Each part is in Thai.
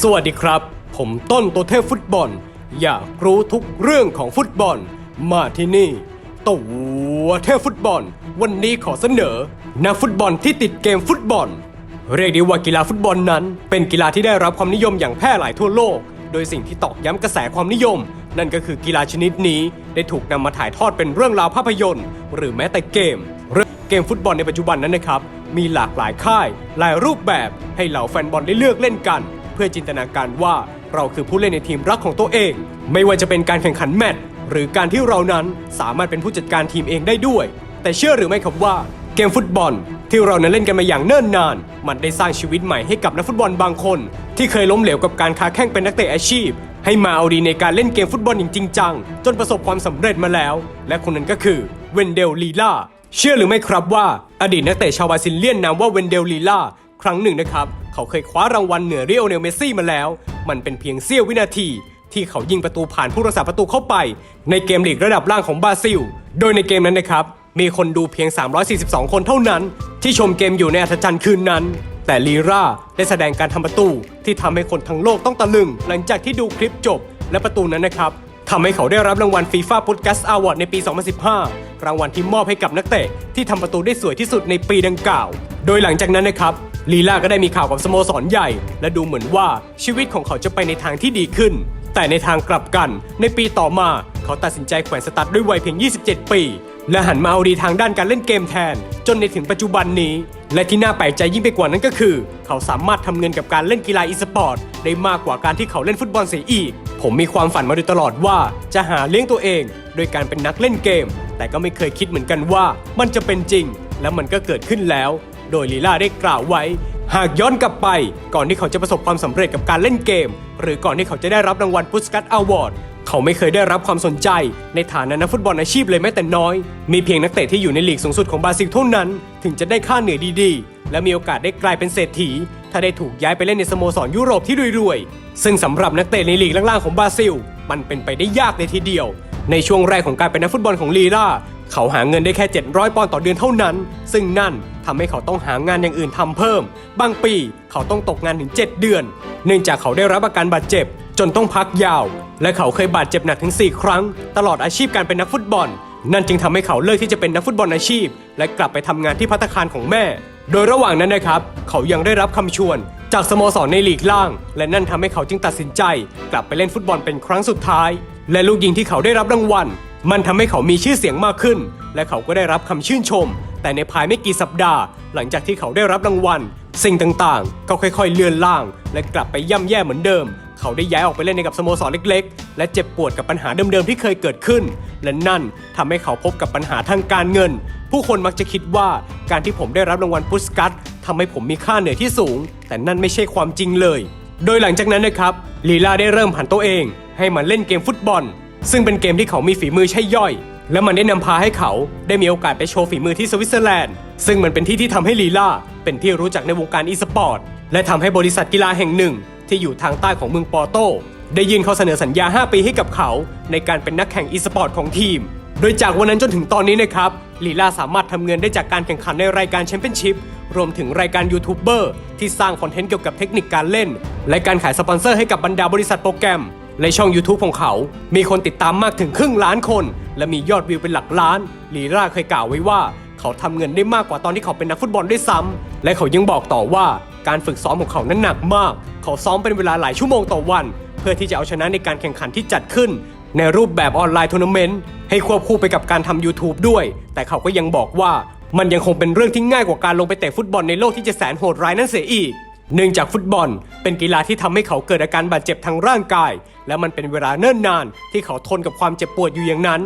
สวัสดีครับ ผมต้นตัวเทพฟุตบอล อยากรู้ทุกเรื่องของฟุตบอล มาที่นี่ ตัวเทพฟุตบอล วันนี้ขอเสนอนักฟุตบอลที่ติดเกมฟุตบอล เรียกได้ว่ากีฬาฟุตบอลนั้น เป็นกีฬาที่ได้รับความนิยมอย่างแพร่หลายทั่วโลก โดยสิ่งที่ตอกย้ำกระแสความนิยม นั่นก็คือกีฬาชนิดนี้ ได้ถูกนำมาถ่ายทอดเป็นเรื่องราวภาพยนตร์ หรือแม้แต่เกมเรื่องเกมฟุตบอลในปัจจุบันนั้นนะครับมีหลากหลายค่าย หลายรูปแบบให้เหล่าแฟนบอลได้เลือกเล่นกัน เพื่อจินตนาการว่าเราคือผู้เล่นในทีมรักของตัวเอง ไม่ว่าจะเป็นการแข่งขันแมตช์หรือการที่เรานั้นสามารถเป็นผู้จัดการทีมเองได้ด้วย แต่เชื่อหรือไม่ครับว่าเกมฟุตบอล ที่เรานั้นเล่นกันมาอย่างเนิ่นนาน มันได้สร้างชีวิตใหม่ให้กับนักฟุตบอลบางคน ที่เคยล้มเหลวกับการค้าแข่งเป็นนักเตะอาชีพ ให้มาเอาดีในการเล่นเกมฟุตบอลอย่างจริงจังจนประสบความสำเร็จมาแล้ว และคนนั้นก็คือเวนเดลลีล่าเชื่อหรือไม่ครับว่าอดีตนักเตะชาวบราซิลเลียนนามว่าเวนเดลลีล่าครั้งหนึ่งนะครับ เขาเคยคว้ารางวัลเหนือเรียวเนลเมซี่มาแล้ว มันเป็นเพียงเสี้ยววินาที ที่เขายิงประตูผ่านผู้รักษาประตูเข้าไป ในเกมลีกระดับล่างของบราซิล โดยในเกมนั้นนะครับมีคนดูเพียง 342 คนเท่านั้น ที่ชมเกมอยู่ในอัศจรรย์คืนนั้น แต่ลีราได้แสดงการทำประตูที่ทำให้คนทั้งโลกต้องตะลึง หลังจากที่ดูคลิปจบ และประตูนั้นนะครับทำให้เขาได้รับรางวัลฟีฟ่า o d c a s t Award ในปี 2015 รางวัลที่มอบให้กับนักเตะที่ทำประตูได้สวยที่สุดในปีดังกล่าว โดยหลังจากนั้นนะครับ ลีลาก็ได้มีข่าวกับสโมสรใหญ่ และดูเหมือนว่าชีวิตของเขาจะไปในทางที่ดีขึ้น แต่ในทางกลับกัน ในปีต่อมาเขาตัดสินใจแขวนสตั๊ดด้วยวัยเพียง 27 ปี และหันมาเอาดีทางด้านการเล่นเกมแทน จนในถึงปัจจุบันนี้ และที่น่าแปลกใจยิ่งไปกว่านั้นก็คือ เขาสามารถทำเงินกับการเล่นกีฬาอีสปอร์ตได้มากกว่าการที่เขาเล่นฟุตบอลเสียอีก ผมมีความฝันมาโดยตลอดว่าจะหาเลี้ยงตัวเอง โดยการเป็นนักเล่นเกม แต่ก็ไม่เคยคิดเหมือนกันว่ามันจะเป็นจริง และมันก็เกิดขึ้นแล้ว โดยลีลาได้กล่าวไว้ หากย้อนกลับไป ก่อนที่เขาจะประสบความสำเร็จกับการเล่นเกม หรือก่อนที่เขาจะได้รับรางวัลพุสกัตอวอร์ดเขาไม่เคยได้รับความสนใจ ในฐานะนักฟุตบอลอาชีพเลยแม้แต่น้อย มีเพียงนักเตะที่อยู่ในลีกสูงสุดของบราซิลเท่านั้น ถึงจะได้ค่าเหนื่อยดีๆ และมีโอกาสได้กลายเป็นเศรษฐี ถ้าได้ถูกย้ายไปเล่นในสโมสรยุโรปที่รวยๆ ซึ่งสำหรับนักเตะในลีกล่างๆของบราซิล มันเป็นไปได้ยากเลยทีเดียว ในช่วงแรกของการเป็นนักฟุตบอลของลีลาเขาหาเงินได้แค่ 700 ปอนด์ต่อเดือนเท่านั้น ซึ่งนั่น ทำให้เขาต้องหางานอย่างอื่นทำเพิ่ม บางปีเขาต้องตกงานถึง 7 เดือน เนื่องจากเขาได้รับอาการบาดเจ็บ จนต้องพักยาว และเขาเคยบาดเจ็บหนักถึง 4 ครั้ง ตลอดอาชีพการเป็นนักฟุตบอล นั่นจึงทำให้เขาเลิกที่จะเป็นนักฟุตบอลอาชีพ และกลับไปทำงานที่พัตตาคารของแม่ โดยระหว่างนั้นนะครับ เขายังได้รับคำชวน จากสโมสรในลีกล่าง และนั่นทำให้เขาจึงตัดสินใจ กลับไปเล่นฟุตบอลเป็นครั้งสุดท้าย และลูกยิงที่เขาได้รับรางวัลมันทำให้เขามีชื่อเสียงมากขึ้น และเขาก็ได้รับคำชื่นชม แต่ในภายไม่กี่สัปดาห์ หลังจากที่เขาได้รับรางวัล สิ่งต่างๆ ก็ค่อยๆ เลือนล่าง และกลับไปย่ำแย่เหมือนเดิม เขาได้ย้ายออกไปเล่นในกับสโมสรเล็กๆ และเจ็บปวดกับปัญหาเดิมๆที่เคยเกิดขึ้น และนั่นทำให้เขาพบกับปัญหาทางการเงิน ผู้คนมักจะคิดว่าการที่ผมได้รับรางวัลพุสกัตทำให้ผมมีค่าเหนื่อยที่สูง แต่นั่นไม่ใช่ความจริงเลย โดยหลังจากนั้นนะครับลีลาได้เริ่มผันตัวเอง ให้มาเล่นเกมฟุตบอล ซึ่งเป็นเกมที่เขามีฝีมือใช่ย่อย และมันได้นำพาให้เขาได้มีโอกาสไปโชว์ฝีมือที่สวิตเซอร์แลนด์ ซึ่งมันเป็นที่ที่ทำให้ลีลาเป็นที่รู้จักในวงการอีสปอร์ต และทำให้บริษัทกีฬาแห่งหนึ่ง ที่อยู่ทางใต้ของเมืองปอโต ได้ยื่นข้อเสนอสัญญา 5 ปีให้กับเขา ในการเป็นนักแข่งอีสปอร์ตของทีม โดยจากวันนั้นจนถึงตอนนี้นะครับลีลาสามารถทำเงินได้จากการแข่งขันในรายการแชมเปี้ยนชิพรวมถึงรายการยูทูบเบอร์ที่สร้างคอนเทนต์เกี่ยวกับเทคนิคการเล่น และการขายสปอนเซอร์ให้กับบรรดาบริษัทโปรแกรม ในช่อง YouTube ของเขา มีคนติดตามมากถึงครึ่งล้านคน และมียอดวิวเป็นหลักล้าน ลีราเคยกล่าวไว้ว่า เขาทำเงินได้มากกว่าตอนที่เขาเป็นนักฟุตบอลด้วยซ้ำ และเขายังบอกต่อว่าการฝึกซ้อมของเขานั้นหนักมาก เขาซ้อมเป็นเวลาหลายชั่วโมงต่อวัน เพื่อที่จะเอาชนะในการแข่งขันที่จัดขึ้น ในรูปแบบออนไลน์ทัวร์นาเมนต์ให้ควบคู่ไปกับการทำ YouTube ด้วย แต่เขาก็ยังบอกว่ามันยังคงเป็นเรื่องที่ง่ายกว่าการลงไปเตะฟุตบอลในโลกที่จะแสนโหดร้ายนั่นเสียอีก เนื่องจากฟุตบอลเป็นกีฬาที่ทำให้เขาเกิดอาการบาดเจ็บทางร่างกาย และมันเป็นเวลาเนิ่นนานที่เขาทนกับความเจ็บปวดอยู่อย่างนั้น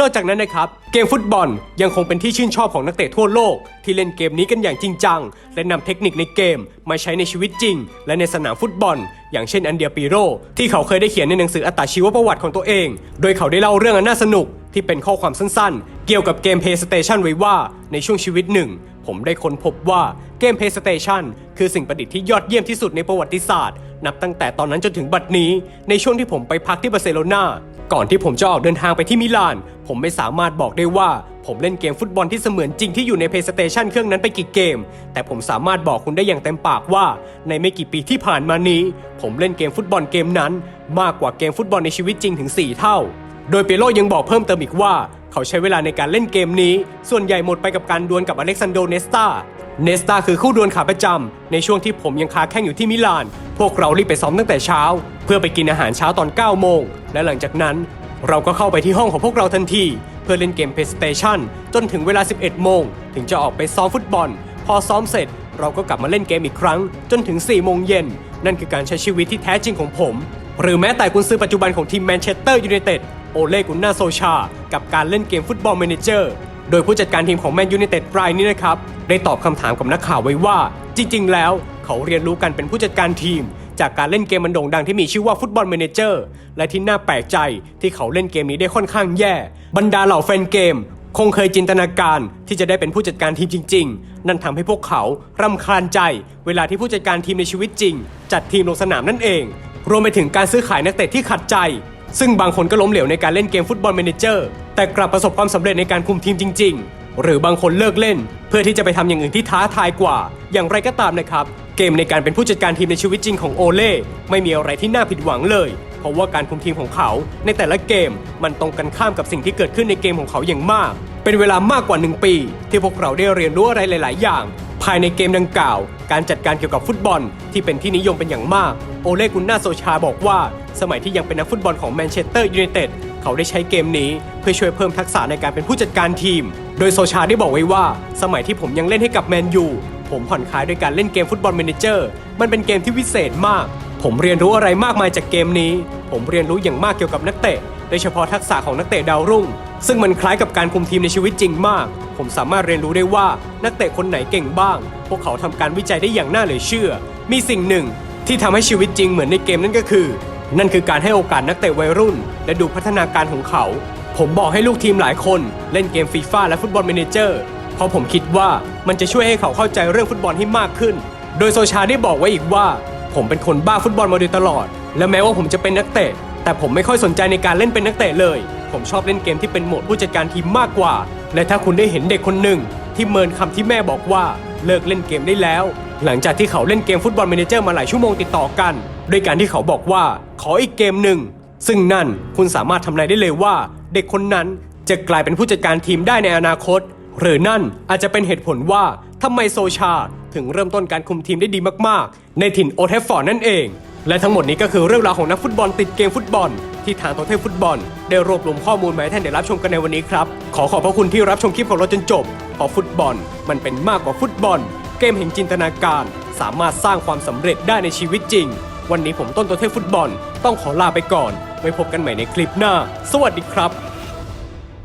นอกจากนั้นนะครับ เกมฟุตบอลยังคงเป็นที่ชื่นชอบของนักเตะทั่วโลก ที่เล่นเกมนี้กันอย่างจริงจัง และนำเทคนิคในเกมมาใช้ในชีวิตจริง และในสนามฟุตบอล อย่างเช่นอันเดียปีโรที่เขาเคยได้เขียนในหนังสืออัตชีวประวัติของตัวเอง โดยเขาได้เล่าเรื่องอันน่าสนุกที่เป็นข้อความสั้นๆ เกี่ยวกับเกม PlayStation ไว้ว่าในช่วงชีวิตหนึ่งผมได้ค้นพบว่า กม PlayStation คือสิ่งประดิษฐ์ที่ยอดเยี่ยมที่สุดในประวัติศาสตร์ นับตั้งแต่ตอนนั้นจนถึงบัดนี้ ในช่วงที่ผมไปพักที่บาร์เซโลนาก่อนที่ผมจะออกเดินทางไปที่มิลาน ผมไม่สามารถบอกได้ว่า ผมเล่นเกมฟุตบอลที่เสมือนจริงที่อยู่ใน PlayStation เครื่องนั้นไปกี่เกม แต่ผมสามารถบอกคุณได้อย่างเต็มปากว่า ในไม่กี่ปีที่ผ่านมานี้ ผมเล่นเกมฟุตบอลเกมนั้น มากกว่าเกมฟุตบอลในชีวิตจริงถึง 4 เท่า โดยเปโลยังบอกเพิ่มเติมอีกว่า เขาใช้เวลาในการเล่นเกมนี้ ส่วนใหญ่หมดไปกับการดวลกับอเล็กซานโดเนสตาเนสตาคือคู่ดวลขาประจำ ในช่วงที่ผมยังคาแข่งอยู่ที่มิลาน พวกเรารีบไปซ้อมตั้งแต่เช้า เพื่อไปกินอาหารเช้าตอน 9 โมง และหลังจากนั้น เราก็เข้าไปที่ห้องของพวกเราทันที เพื่อเล่นเกม PlayStation จนถึงเวลา 11 โมง ถึงจะออกไปซ้อมฟุตบอล พอซ้อมเสร็จ เราก็กลับมาเล่นเกมอีกครั้ง จนถึง 4 โมงเย็น นั่นคือการใช้ชีวิตที่แท้จริงของผม หรือแม้แต่กุนซือปัจจุบันของทีมแมนเชสเตอร์ยูไนเต็ด โอเล่กุนนาโซชา กับการเล่นเกมฟุตบอล m ม n เจอร์ โดยผู้จัดการทีมของแมนยูไนเต็ดรายนี้นะครับ ได้ตอบคำถามกับนักข่าวไว้ว่า จริง ๆ แล้ว เขาเรียนรู้กันเป็นผู้จัดการทีม จากการเล่นเกมมันโด่งดังที่มีชื่อว่าฟุตบอล m ม n เจอร์ และที่น่าแปลกใจที่เขาเล่นเกมนี้ได้ค่อนข้างแย่ บรรดาเหล่าแฟนเกม คงเคยจินตนาการที่จะได้เป็นผู้จัดการทีมจริง ๆ นั่นทำให้พวกเขารำคาญใจ เวลาที่ผู้จัดการทีมในชีวิตจริง จัดทีมลงสนามนั่นเอง รวมไปถึงการซื้อขายนักเตะที่ขัดใจ ซึ่งบางคนก็ล้มเหลวในการเล่นเกมฟุตบอล m ม n เจอร์แต่กลับประสบความสำเร็จในการคุมทีมจริง ๆ หรือบางคนเลิกเล่น เพื่อที่จะไปทำอย่างอื่นที่ท้าทายกว่า อย่างไรก็ตามนะครับ เกมในการเป็นผู้จัดการทีมในชีวิตจริงของโอเล่ไม่มีอะไรที่น่าผิดหวังเลย เพราะว่าการคุมทีมของเขา ในแต่ละเกมมันตรงกันข้ามกับสิ่งที่เกิดขึ้นในเกมของเขาอย่างมาก เป็นเวลามากกว่า 1 ปี ที่พวกเราได้เรียนรู้อะไรหลาย ๆ อย่าง ภายในเกมดังกล่าว การจัดการเกี่ยวกับฟุตบอลที่เป็นที่นิยมเป็นอย่างมาก โอเลกุนนาโซชาบอกว่า สมัยที่ยังเป็นนักฟุตบอลของแมนเชสเตอร์ยูไนเต็ดเขาได้ใช้เกมนี้เพื่อช่วยเพิ่มทักษะในการเป็นผู้จัดการทีม โดยโซชาได้บอกไว้ว่า สมัยที่ผมยังเล่นให้กับแมนยูผมผ่อนคลายด้วยการเล่นเกมฟุตบอล m ม n เจอร์มันเป็นเกมที่วิเศษมาก ผมเรียนรู้อะไรมากมายจากเกมนี้ ผมเรียนรู้อย่างมากเกี่ยวกับนักเตะโดยเฉพาะทักษะของนักเตะดาวรุ่ง ซึ่งมันคล้ายกับการคุมทีมในชีวิตจริงมาก ผมสามารถเรียนรู้ได้ว่านักเตะคนไหนเก่งบ้าง พวกเขาทำการวิจัยได้อย่างน่าเหลือเชื่อ มีสิ่งหนึ่ง ที่ทำให้ชีวิตจริงเหมือนในเกมนั่นก็คือ นั่นคือการให้โอกาสนักเตะวัยรุ่น และดูพัฒนาการของเขา ผมบอกให้ลูกทีมหลายคนเล่นเกมฟีฟ่าและฟุตบอล m ม n เจอร์เพราะผมคิดว่ามันจะช่วยให้เขาเข้าใจเรื่องฟุตบอลให้มากขึ้น โดยโซชาได้บอกไว้อีกว่า ผมเป็นคนบ้าฟุตบอลมาโดยตลอด และแม้ว่าผมจะเป็นนักเตะ แต่ผมไม่ค่อยสนใจในการเล่นเป็นนักเตะเลย ผมชอบเล่นเกมที่เป็นโหมดผู้จัดการทีมมากกว่า และถ้าคุณได้เห็นเด็กคนหนึ่ง ที่เมินคำที่แม่บอกว่าเลิกเล่นเกมได้แล้ว หลังจากที่เขาเล่นเกมฟุตบอล m ม n เจอร์มาหลายชั่วโมงติดต่อกัน ด้วยการที่เขาบอกว่าขออีกเกมหนึ่ง ซึ่งนั่นคุณสามารถทำนายได้เลยว่า เด็กคนนั้นจะกลายเป็นผู้จัดการทีมได้ในอนาคต หรือนั่นอาจจะเป็นเหตุผลว่าทำไมโซชาถึงเริ่มต้นการคุมทีมได้ดีมากๆ ในถิ่นโอเทฟฟอร์ดนั่นเอง และทั้งหมดนี้ก็คือเรื่องราวของนักฟุตบอลติดเกมฟุตบอล ที่ทางโตเทพฟุตบอล ได้รวบรวมข้อมูลมาให้ท่านได้รับชมกันในวันนี้ครับ ขอขอบพระคุณที่รับชมคลิปของเราจนจบเพราะฟุตบอล มันเป็นมากกว่าฟุตบอล เกมแห่งจินตนาการ สามารถสร้างความสำเร็จได้ในชีวิตจริง วันนี้ผมต้นโตเทพฟุตบอล ต้องขอลาไปก่อนไว้พบกันใหม่ในคลิปหน้า สวัสดีครับ